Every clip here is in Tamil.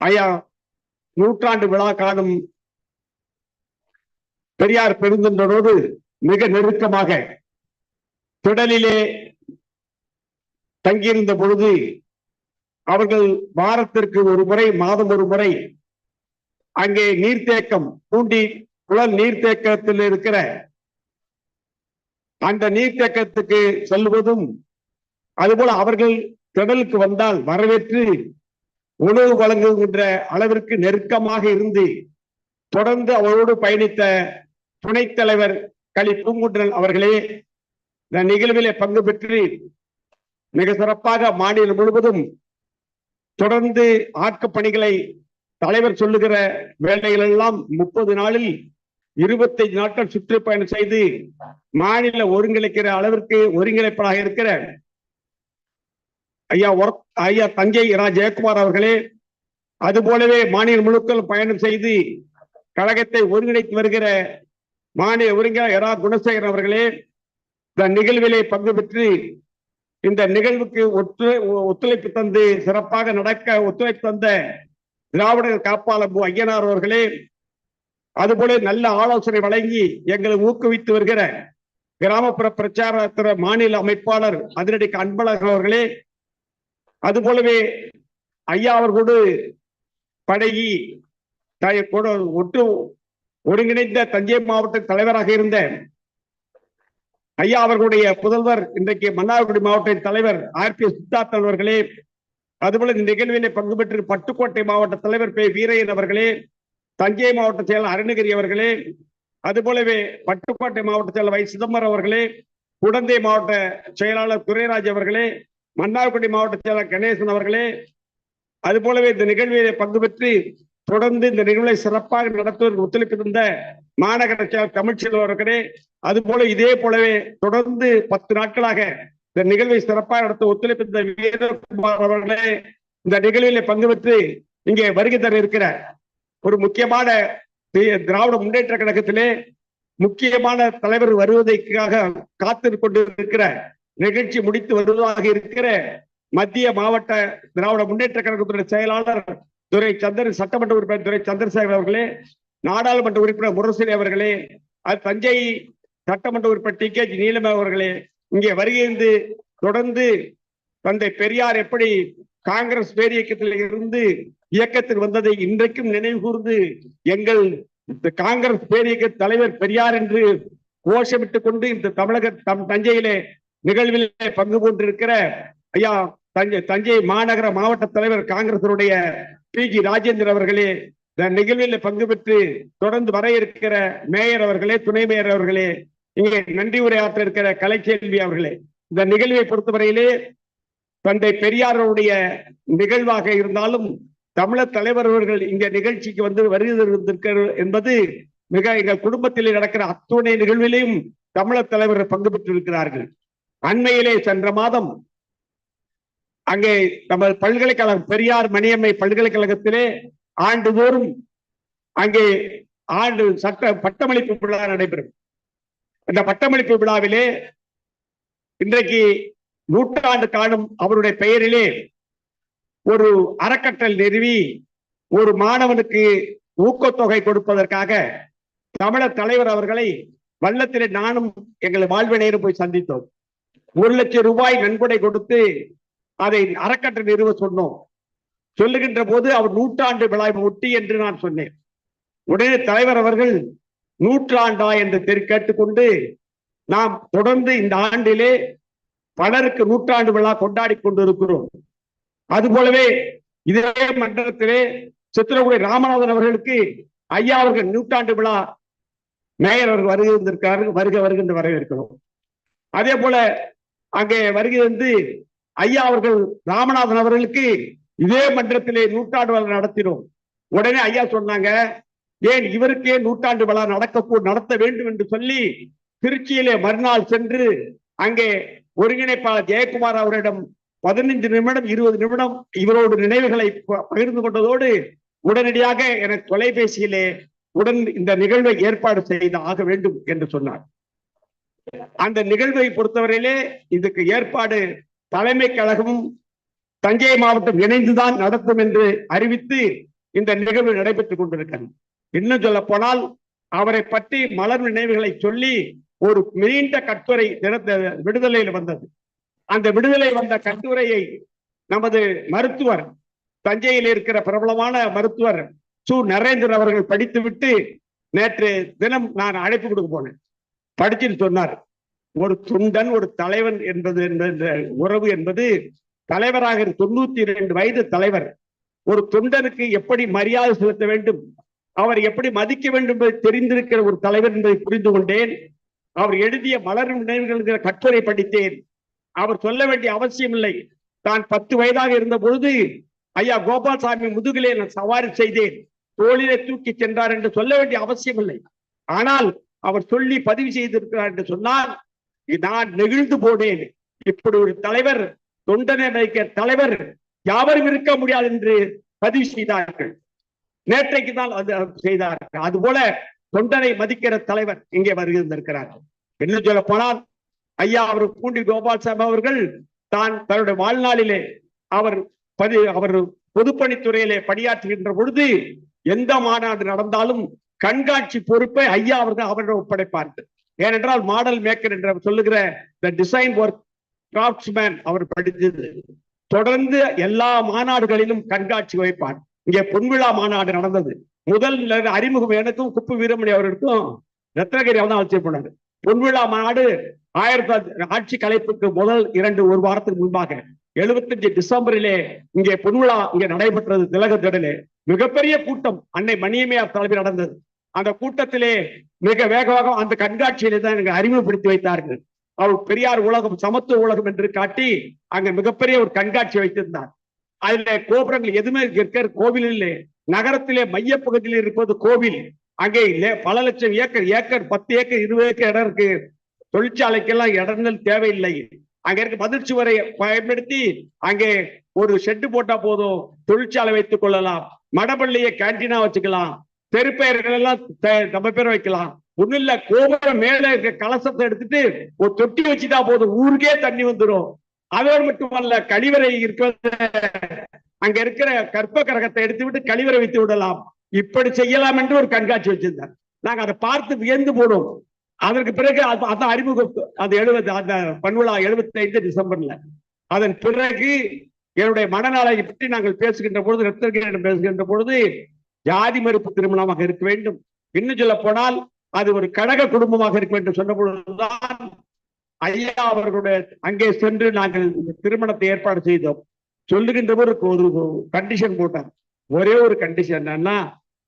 ஐயா நூற்றாண்டு விழா காணும் பெரியார் பெருந்தொண்டரோடு மிக நெருக்கமாக திடலிலே தங்கியிருந்த பொழுது அவர்கள் வாரத்திற்கு ஒரு முறை மாதம் ஒரு முறை அங்கே நீர்த்தேக்கம் பூண்டி குளம் நீர்த்தேக்கத்தில் இருக்கிற அந்த நீர்த்தேக்கத்துக்கு செல்வதும் அதுபோல அவர்கள் திடலுக்கு வந்தால் வரவேற்று உணவு வழங்குகின்ற அளவிற்கு நெருக்கமாக இருந்து தொடர்ந்து அவரோடு பயணித்த துணைத் தலைவர் களி பூங்குன்றன் அவர்களே இந்த நிகழ்விலே பங்கு பெற்று மிக சிறப்பாக மாநிலம் முழுவதும் தொடர்ந்து ஆக்கப் பணிகளை தலைவர் சொல்லுகிற வேலைகள் எல்லாம் முப்பது நாளில் இருபத்தைந்து நாட்கள் சுற்றுப்பயணம் செய்து மாநில ஒருங்கிணைக்கிற அளவிற்கு ஒருங்கிணைப்பாளராக இருக்கிற ஐயா ஒர்க் ஐயா தஞ்சை ரா ஜெயக்குமார் அவர்களே அது போலவே மாநில முழுக்கள் பயணம் செய்து கழகத்தை ஒருங்கிணைத்து வருகிற மாநில ஒருங்கிணை இரா குணசேகரன் அவர்களே இந்த நிகழ்விலே பங்கு பெற்று இந்த நிகழ்வுக்கு ஒத்து ஒத்துழைப்பு தந்து சிறப்பாக நடக்க ஒத்துழைப்பு தந்த திராவிடர் காப்பாளம்பு ஐயனார் அவர்களே அதுபோல நல்ல ஆலோசனை வழங்கி எங்களை ஊக்குவித்து வருகிற கிராமப்புற பிரச்சார மாநில அமைப்பாளர் அதிரடி அன்பழகன் அவர்களே அது போலவே ஐயா அவர்களோடு பழகி கூட ஒட்டு ஒருங்கிணைந்த தஞ்சை மாவட்ட தலைவராக இருந்த ஐயா அவர்களுடைய புதல்வர் இன்றைக்கு மன்னார்குடி மாவட்ட தலைவர் ஆர் பி சித்தார்த்தன் அவர்களே அதுபோல இந்த நிகழ்விலே பங்கு பெற்று பட்டுக்கோட்டை மாவட்ட தலைவர் பே வீரையன் அவர்களே தஞ்சை மாவட்ட செயலர் அருணகிரி அவர்களே அதுபோலவே பட்டுக்கோட்டை மாவட்ட செயலர் வை சிதம்பரம் அவர்களே குடந்தை மாவட்ட செயலாளர் துரைராஜ் அவர்களே மன்னார்குடி மாவட்ட செயலர் கணேசன் அவர்களே அது போலவே இந்த நிகழ்விலே பங்கு பெற்று தொடர்ந்து இந்த நிகழ்வை சிறப்பாக நடத்துவதற்கு ஒத்துழைப்பு தந்த மாநகர செயலர் தமிழ்ச்செல்வம் அவர்களே அது போல இதே போலவே தொடர்ந்து பத்து நாட்களாக இந்த நிகழ்வை சிறப்பாக நடத்த ஒத்துழைப்பு தந்த வீரகுமார் அவர்களே இந்த நிகழ்விலே பங்கு பெற்று இங்கே வருகை தர இருக்கிற ஒரு முக்கியமான திராவிட முன்னேற்ற கழகத்திலே முக்கியமான தலைவர் வருவதற்காக காத்து கொண்டிருக்கிற நிகழ்ச்சி முடித்து வருவதாக இருக்கிற மத்திய மாவட்ட திராவிட முன்னேற்ற கழகத்துடைய செயலாளர் துரை சந்திரன் சட்டமன்ற உறுப்பினர் துரை சந்திரசேகர் அவர்களே நாடாளுமன்ற உறுப்பினர் முரசொலி அவர்களே அது தஞ்சை சட்டமன்ற உறுப்பினர் டி கே ஜி நீலமே அவர்களே இங்கே வருகிறது தொடர்ந்து தந்தை பெரியார் எப்படி காங்கிரஸ் பேரியக்கத்தில் இருந்து இயக்கத்தில் வந்ததை இன்றைக்கும் நினைவு கூர்ந்து எங்கள் காங்கிரஸ் பேரியக்க தலைவர் பெரியார் என்று கோஷமிட்டுக் கொண்டு இந்த தமிழக தம் தஞ்சையிலே நிகழ்விலே பங்கு கொண்டிருக்கிற ஐயா தஞ்சை தஞ்சை மாநகர மாவட்ட தலைவர் காங்கிரசுடைய பி. ஜி ராஜேந்திரன் அவர்களே இந்த நிகழ்வில் பங்கு பெற்று தொடர்ந்து வர இருக்கிற மேயர் அவர்களே துணை மேயர் அவர்களே இங்கே நன்றி உரையாற்ற இருக்கிற கலைச்செல்வி அவர்களே இந்த நிகழ்வை பொறுத்தவரையிலே தந்தை பெரியாரருடைய நிகழ்வாக இருந்தாலும் தமிழர் தலைவர் அவர்கள் இங்க நிகழ்ச்சிக்கு வந்து வருகிறது என்பது மிக எங்கள் குடும்பத்தில் நடக்கிற அத்துணை நிகழ்விலையும் தமிழர் தலைவர் பங்கு பெற்றிருக்கிறார்கள். அண்மையிலே சென்ற மாதம் அங்கே நம்ம பல்கலைக்கழகம் பெரியார் மணியம்மை பல்கலைக்கழகத்திலே ஆண்டுதோறும் அங்கே ஆண்டு சட்ட பட்டமளிப்பு விழா நடைபெறும். இந்த பட்டமளிப்பு விழாவிலே இன்றைக்கு நூற்றாண்டு காணும் அவருடைய பெயரிலே ஒரு அறக்கட்டல் நிறுவி ஒரு மாணவனுக்கு ஊக்கத்தொகை கொடுப்பதற்காக தமிழர் தலைவர் அவர்களை வல்லத்திலே நானும் எங்களை வாழ்வினையிலும் போய் சந்தித்தோம். ஒரு லட்சம் ரூபாய் நன்கொடை கொடுத்து அதை அறக்கட்டளை நிறுவ சொன்னோம். சொல்லுகின்ற போது அவர் நூற்றாண்டு விழாவை ஒட்டி என்று நான் சொன்னேன். உடனே தலைவர் அவர்கள் நூற்றாண்டா என்று தெரி கேட்டுக்கொண்டு நாம் தொடர்ந்து இந்த ஆண்டிலே பலருக்கு நூற்றாண்டு விழா கொண்டாடி கொண்டிருக்கிறோம். அது போலவே இதே மண்டலத்திலே சித்திரகுடி ராமநாதன் அவர்களுக்கு ஐயா அவர்கள் நூற்றாண்டு விழா மேயர் அவர்கள் வருகை வருக வருகின்ற வரவேற்கிறோம். அதே போல அங்கே வருகை வந்து ஐயா அவர்கள் ராமநாதன் அவர்களுக்கு இதே மன்றத்திலே நூற்றாண்டு விழா நடத்தினோம். உடனே ஐயா சொன்னாங்க ஏன் இவருக்கே நூற்றாண்டு விழா நடக்க நடத்த வேண்டும் என்று சொல்லி திருச்சியிலே மறுநாள் சென்று அங்கே ஒருங்கிணைப்பாளர் ஜெயக்குமார் அவரிடம் பதினைந்து நிமிடம் இருபது நிமிடம் இவரோடு நினைவுகளை பகிர்ந்து கொண்டதோடு உடனடியாக எனக்கு தொலைபேசியிலே உடன் இந்த நிகழ்வை ஏற்பாடு செய்து ஆக வேண்டும் என்று சொன்னார். அந்த நிகழ்வை பொறுத்தவரையிலே இதுக்கு ஏற்பாடு தலைமை கழகமும் தஞ்சை மாவட்டம் இணைந்துதான் நடத்தும் என்று அறிவித்து இந்த நிகழ்வு நடைபெற்றுக் கொண்டிருக்கிறது. இன்னும் சொல்ல போனால் அவரை பற்றி மலர் நினைவுகளை சொல்லி ஒரு நீண்ட கட்டுரை தினத்த விடுதலையில் வந்தது. அந்த விடுதலை வந்த கட்டுரையை நமது மருத்துவர் தஞ்சையில் இருக்கிற பிரபலமான மருத்துவர் சு. நரேந்திரன் அவர்கள் படித்துவிட்டு நேற்று தினம் நான் அழைப்பு கொடுக்க போனேன். படிச்சுட்டு சொன்னார். ஒரு துண்டன் ஒரு தலைவன் என்பது என்ற உறவு என்பது தலைவராக தொண்ணூத்தி இரண்டு வயது தலைவர். ஒரு தொண்டனுக்கு எப்படி மரியாதை செலுத்த வேண்டும்? அவர் எப்படி மதிக்க வேண்டும் என்பதை தெரிந்திருக்கிற ஒரு தலைவர் என்பதை புரிந்து கொண்டேன். அவர் எழுதிய மலரும் நினைவுகள் என்கிற கட்டுரை படித்தேன். அவர் சொல்ல வேண்டிய அவசியம் இல்லை. தான் பத்து வயதாக இருந்த பொழுது ஐயா கோபால்சாமி முதுகிலே நான் சவாரி செய்தேன். தோளிலே தூக்கி சென்றார் என்று சொல்ல வேண்டிய அவசியம் இல்லை. ஆனால் அவர் சொல்லி பதிவு செய்திருக்கிறார் என்று சொன்னால் நான் நெகிழ்ந்து போனேன். இப்படி ஒரு தலைவர் தொண்டனை வைக்க தலைவர் யாவரும் இருக்க முடியாது என்று பதிவு செய்தார்கள். நேற்றைக்கு தான் அது செய்தார்கள் அது போல தொண்டனை மதிக்கிற தலைவர் இங்கே வருகின்றிருக்கிறார். என்ன சொல்ல போனால் ஐயா அவர் பூண்டி கோபால் கோபால்சாமி அவர்கள் தான் தன்னுடைய வாழ்நாளிலே அவர் பதி அவர் பொதுப்பணித்துறையிலே பணியாற்றுகின்ற பொழுது எந்த மாநாடு நடந்தாலும் கண்காட்சி பொறுப்பை ஐயா அவர்கள் அவரிடம் ஒப்படைப்பார்கள். ஏனென்றால் மாடல் மேக்கர் என்று அவர் சொல்லுகிற த டிசைன் ஒர்க் கிராஃப்ட்ஸ்மேன் அவர் படித்தது. தொடர்ந்து எல்லா மாநாடுகளிலும் கண்காட்சி வைப்பார். இங்கே பொன்விழா மாநாடு நடந்தது. முதல் அறிமுகம் எனக்கும் குப்பு வீரமணி அவர்களுக்கும் ரத்னகிரி தான் வச்சு போனாரு பொன்விழா மாநாடு ஆயிரத்தி ஆட்சி கலைப்புக்கு முதல் இரண்டு ஒரு வாரத்துக்கு முன்பாக எழுபத்தஞ்சு டிசம்பரிலே இங்கே பொன்விழா இங்கே நடைபெற்றது திலகத்திடலே மிகப்பெரிய கூட்டம் அன்னை மணியமையார் தலைமையில் நடந்தது. அந்த கூட்டத்திலே மிக வேகமாக அந்த கண்காட்சியிலே தான் எனக்கு அறிமுகப்படுத்தி வைத்தார்கள். அவர் பெரியார் உலகம் சமத்துவ உலகம் என்று காட்டி அங்க மிகப்பெரிய ஒரு கண்காட்சி வைத்திருந்தார். அதுல கோபுரங்கள் எதுவுமே இருக்கிற கோவிலிலே நகரத்திலே மையப்பகுதியில் இருப்பது கோவில். அங்கே பல லட்சம் ஏக்கர் ஏக்கர் பத்து ஏக்கர் இருபது ஏக்கர் இடம் இருக்கு. தொழிற்சாலைக்கெல்லாம் இடங்கள் தேவையில்லை. அங்க இருக்க மதிர்ச்சி வரையை பயன்படுத்தி அங்கே ஒரு ஷெட்டு போட்டா போதும். தொழிற்சாலை வைத்துக் கொள்ளலாம். மடப்பள்ளியை கேன்டீனா வச்சுக்கலாம். தெருப்பெயர்கள் எல்லாம் நம்ம பேர் வைக்கலாம். ஒண்ணும் இல்ல கோபுரம் மேல இருக்க கலசத்தை எடுத்துட்டு ஒரு தொட்டி வச்சுட்டா போதும். ஊருக்கே தண்ணி வந்துடும் அதோடு மட்டுமல்ல கழிவறை இருக்கிற அங்க இருக்கிற கற்ப கரகத்தை எடுத்து விட்டு கழிவறை வைத்து விடலாம். இப்படி செய்யலாம் என்று ஒரு கண்காட்சி வச்சிருந்தார். நாங்க அதை பார்த்து வியந்து போனோம். அதற்கு பிறகு அது- அதான் அறிமுகம் அது எழுபது அந்த பண்புலா எழுபத்தி ஐந்து டிசம்பர்ல. அதன் பிறகு என்னுடைய மனநலை பற்றி நாங்கள் பேசுகின்ற பொழுது ரத்தகிரியிடம் பேசுகின்ற பொழுது ஜாதி மறுப்பு திருமணமாக இருக்க வேண்டும். இன்னும் சொல்ல போனால் அது ஒரு கழக குடும்பமாக இருக்க வேண்டும் சொன்ன பொழுதுதான் ஐயா அவர்களுடைய அங்கே சென்று நாங்கள் இந்த திருமணத்தை ஏற்பாடு செய்தோம். சொல்லுகின்ற ஒரு கண்டிஷன் போட்டார். ஒரே ஒரு கண்டிஷன் என்னன்னா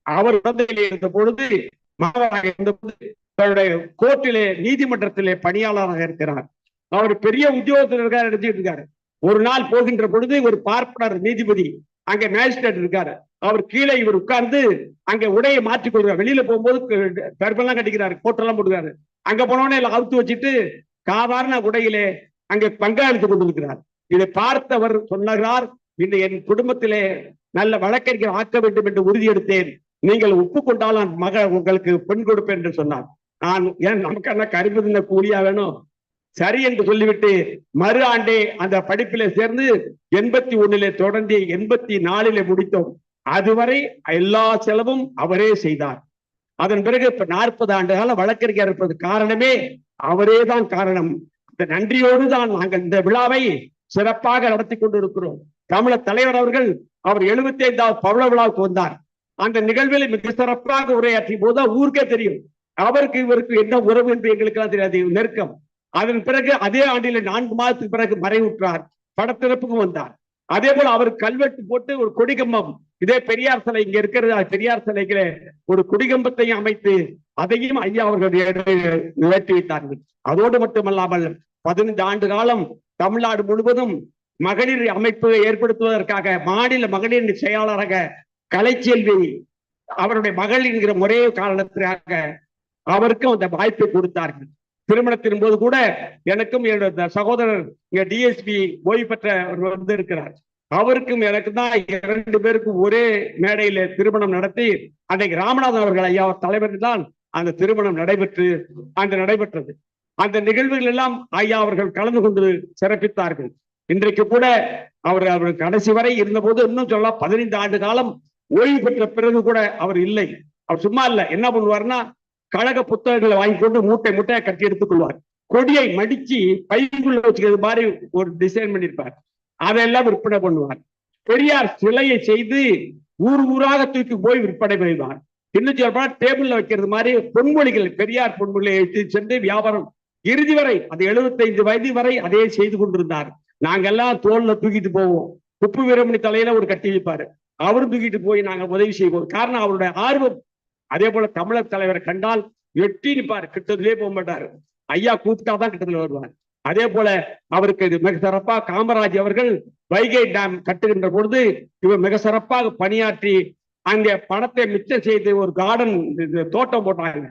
அவர் உடந்தையில் இருந்த பொழுது மாணவராக இருந்த பொழுது தன்னுடைய கோர்ட்டிலே நீதிமன்றத்திலே பணியாளராக இருக்கிறார். அவர் பெரிய உத்தியோகத்தில் இருக்காரு இருக்காரு. ஒரு நாள் போகின்ற பொழுது ஒரு பார்ப்பனர் நீதிபதி அங்க மேஜிஸ்ட்ரேட் இருக்காரு. அவர் கீழே இவர் உட்கார்ந்து அங்க உடையை மாற்றி கொள்கிறார் வெளியில போகும்போது கர்ப்பெல்லாம் கட்டிக்கிறாரு. கோட்டெல்லாம் போட்டுக்கிறாரு. அங்க போனோடனே அவுத்து வச்சுட்டு சாதாரண உடையிலே அங்கே பங்காளித்து கொண்டிருக்கிறார். இதை பார்த்தவர் சொன்னார் இந்த என் குடும்பத்திலே நல்ல வழக்கறிஞர் ஆக்க வேண்டும் என்று உறுதியெடுத்தேன் நீங்கள் ஒப்புக்கொண்டால் நான் மக உங்களுக்கு பெண் கொடுப்பேன் என்று சொன்னார். நான் ஏன் நமக்கு என்ன கருப்பு தின கூலியா வேணும்? சரி என்று சொல்லிவிட்டு மறு ஆண்டே அந்த படிப்பில சேர்ந்து எண்பத்தி ஒண்ணிலே தொடர்ந்து எண்பத்தி நாலிலே முடித்தோம். அதுவரை எல்லா செலவும் அவரே செய்தார். அதன் பிறகு இப்ப நாற்பது ஆண்டு கால வழக்கறிஞர் இருப்பது காரணமே அவரே தான் காரணம். இந்த நன்றியோடு தான் நாங்கள் இந்த விழாவை சிறப்பாக நடத்தி கொண்டிருக்கிறோம். தமிழர் தலைவர் அவர்கள் அவர் எழுபத்தி ஐந்தாவது பவள விழாவுக்கு வந்தார். அந்த நிகழ்வில் மிக சிறப்பாக உரையாற்றிய போது ஊருக்கே தெரியும். அவருக்கு இவருக்கு என்ன உறவு என்று எங்களுக்கு தெரியாது. நெருக்கம். அதன் பிறகு அதே ஆண்டில நான்கு மாதத்துக்கு பிறகு மறைவுற்றார். படத்திறப்புக்கு வந்தார். அதே போல அவர் கல்வெட்டு போட்டு ஒரு கொடிகம்பம். இதே பெரியார் சிலை இங்க இருக்கிறது. பெரியார் சிலைகள ஒரு குடிகம்பத்தை அமைத்து அதையும் ஐயா அவர்கள் நிகழ்த்தி வைத்தார்கள். அதோடு மட்டுமல்லாமல் பதினைந்து ஆண்டு காலம் தமிழ்நாடு முழுவதும் மகளிர் அமைப்பு ஏற்படுத்துவதற்காக மாநில மகளிர் செயலாளராக கலைச்செல்வி அவருடைய மகள் என்கிற ஒரே காரணத்திற்காக அவருக்கும் அந்த வாய்ப்பை கொடுத்தார்கள். திருமணத்தின் போது கூட எனக்கும் என்னோட சகோதரர் இங்க டிஎஸ்பி ஓய்வு பெற்ற வந்து இருக்கிறார் அவருக்கும் எனக்கு தான் இரண்டு பேருக்கும் ஒரே மேடையில திருமணம் நடத்தி அன்னைக்கு ராமநாதன் அவர்கள் ஐயா தலைவர் தான் அந்த திருமணம் நடைபெற்று அந்த நடைபெற்றது. அந்த நிகழ்வுகள் எல்லாம் ஐயா அவர்கள் கலந்து கொண்டு சிறப்பித்தார்கள். இன்றைக்கு கூட அவர் அவர் கடைசி வரை இருந்தபோது இன்னும் சொல்ல பதினைந்து ஆண்டு காலம் ஓய்வு பெற்ற பிறகு கூட அவர் இல்லை. அவர் சும்மா இல்ல. என்ன பண்ணுவார்னா கழக புத்தகங்களை வாங்கி கொண்டு மூட்டை மூட்டையை கட்டி எடுத்துக்கொள்வார் கொடியை மடிச்சு பைக்குள்ள வச்சுக்கிறது மாதிரி ஒரு டிசைன் பண்ணியிருப்பார் அதெல்லாம் விற்பனை பண்ணுவார். பெரியார் சிலையை செய்து ஊர் ஊராக தூக்கி போய் விற்பனை செய்வார் இன்னும் சொல்ல டேபிள்ல வைக்கிறது மாதிரி பொன்மொழிகள் பெரியார் பொன்மொழியை எடுத்து சென்று வியாபாரம். இறுதி வரை அது 75 வயது வரை அதே செய்து கொண்டிருந்தார். நாங்கெல்லாம் தோல்ல தூக்கிட்டு போவோம். உப்பு வீரமணி தலையில ஒரு கட்டி வைப்பாரு. அவரும் தூக்கிட்டு போய் நாங்க உதவி செய்வோம். காரணம் அவருடைய ஆர்வம் அதே போல தமிழர் தலைவரை கண்டால் எட்டி நிற்பார் கிட்டத்திலே போக மாட்டாரு. ஐயா கூப்பிட்டாதான் கிட்டத்துல வருவார். அதே போல அவருக்கு இது மிக சிறப்பா காமராஜ் அவர்கள் வைகை டேம் கட்டுகின்ற பொழுது இவர் மிக சிறப்பாக பணியாற்றி அங்கே பணத்தை மிச்சம் செய்து ஒரு கார்டன் தோட்டம் போட்டாங்க.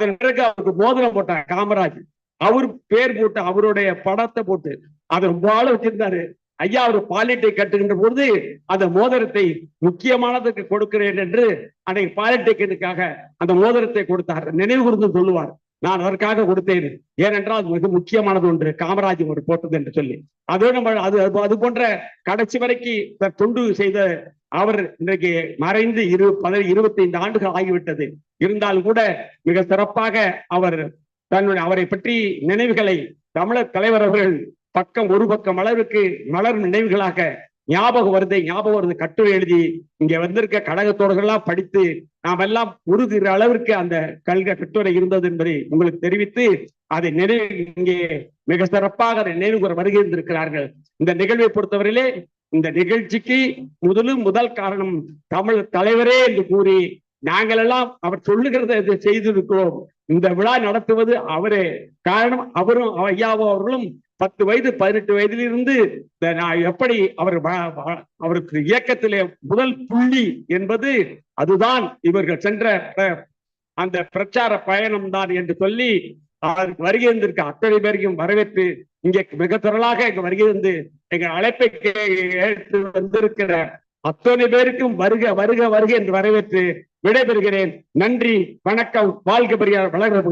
அதன் பிறகு அவருக்கு மோதிரம் போட்டாங்க காமராஜ். அவர் பேர் போட்டு அவருடைய படத்தை போட்டு அதை ரொம்ப ஆள் வச்சிருந்தாரு. ஐயா அவர் பாலிட்டை கட்டுகின்ற பொழுது அந்த மோதிரத்தை முக்கியமானதுக்கு கொடுக்கிறேன் என்று அன்னைக்கு பாலிடெக்னிக்காக அந்த மோதிரத்தை கொடுத்தார். நினைவு கூர்ந்து சொல்லுவார். நான் அதற்காக கொடுத்தேன். ஏனென்றால் அது மிக முக்கியமானது ஒன்று. காமராஜ் ஒரு போட்டது என்று சொல்லி. அதே நம்ம அது அது- போன்ற கடைசி வரைக்கு தொண்டு செய்த அவர் இன்றைக்கு மறைந்து இரு பதி இருபத்தி ஐந்து ஆண்டுகள் ஆகிவிட்டது. இருந்தாலும் கூட மிக சிறப்பாக அவர் தன்னுடைய அவரை பற்றி நினைவுகளை தமிழர் தலைவர் அவர்கள் பக்கம் ஒரு பக்கம் அளவுக்கு மலர் நினைவுகளாக ஞாபகம் வருது. ஞாபகம் வருது. கட்டுரை எழுதி இங்க வந்திருக்க கழகத்தோடர்கள்லாம் படித்து நாம் எல்லாம் உருகிற அளவிற்கு அந்த கல்க கட்டுரை இருந்தது என்பதை உங்களுக்கு தெரிவித்து அதை நினைவு இங்கே மிக சிறப்பாக அதை நினைவு கூற வருகின்றிருக்கிறார்கள். இந்த நிகழ்வை பொறுத்தவரையிலே இந்த நிகழ்ச்சிக்கு முதலும் முதல் காரணம் தமிழ் தலைவரே என்று கூறி நாங்கள் எல்லாம் அவர் சொல்லுகிறத செய்திருக்கிறோம். இந்த விழா நடத்துவது அவரே. காரணம் அவரும் ஐயாவும் அவர்களும் பத்து வயது பதினெட்டு வயதிலிருந்து நான் எப்படி அவர் வ- அவருக்கு இயக்கத்திலே முதல் புள்ளி என்பது அதுதான் இவர்கள் சென்ற அந்த பிரச்சார பயணம் தான் என்று சொல்லி அதற்கு வருகை வந்திருக்க அத்தனை பேரையும் வரவேற்று இங்கே மிக திரளாக இங்க வருகை வந்து எங்கள் அழைப்பை ஏற்று வந்திருக்கிற அத்தனை பேருக்கும் வருக வருக வருக என்று வரவேற்று விடைபெறுகிறேன். நன்றி வணக்கம். வாழ்க பெரியார். வளர்க